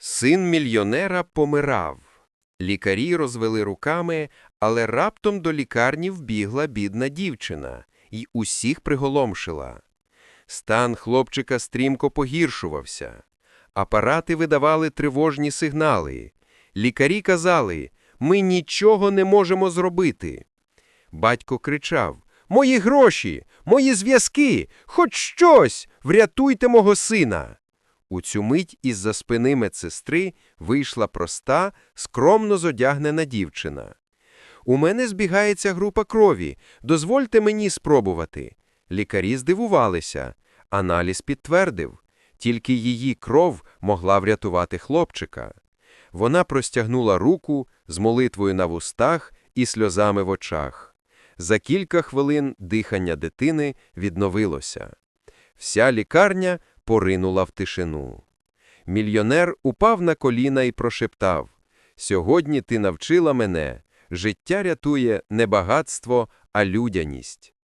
Син мільйонера помирав. Лікарі розвели руками, але раптом до лікарні вбігла бідна дівчина і усіх приголомшила. Стан хлопчика стрімко погіршувався. Апарати видавали тривожні сигнали. Лікарі казали, ми нічого не можемо зробити. Батько кричав, мої гроші, мої зв'язки, хоч щось, врятуйте мого сина. У цю мить із-за спини медсестри вийшла проста, скромно зодягнена дівчина. У мене збігається група крові, дозвольте мені спробувати. Лікарі здивувалися. Аналіз підтвердив. Тільки її кров могла врятувати хлопчика. Вона простягнула руку з молитвою на вустах і сльозами в очах. За кілька хвилин дихання дитини відновилося. Вся лікарня поринула в тишину. Мільйонер упав на коліна і прошептав «Сьогодні ти навчила мене, життя рятує не багатство, а людяність».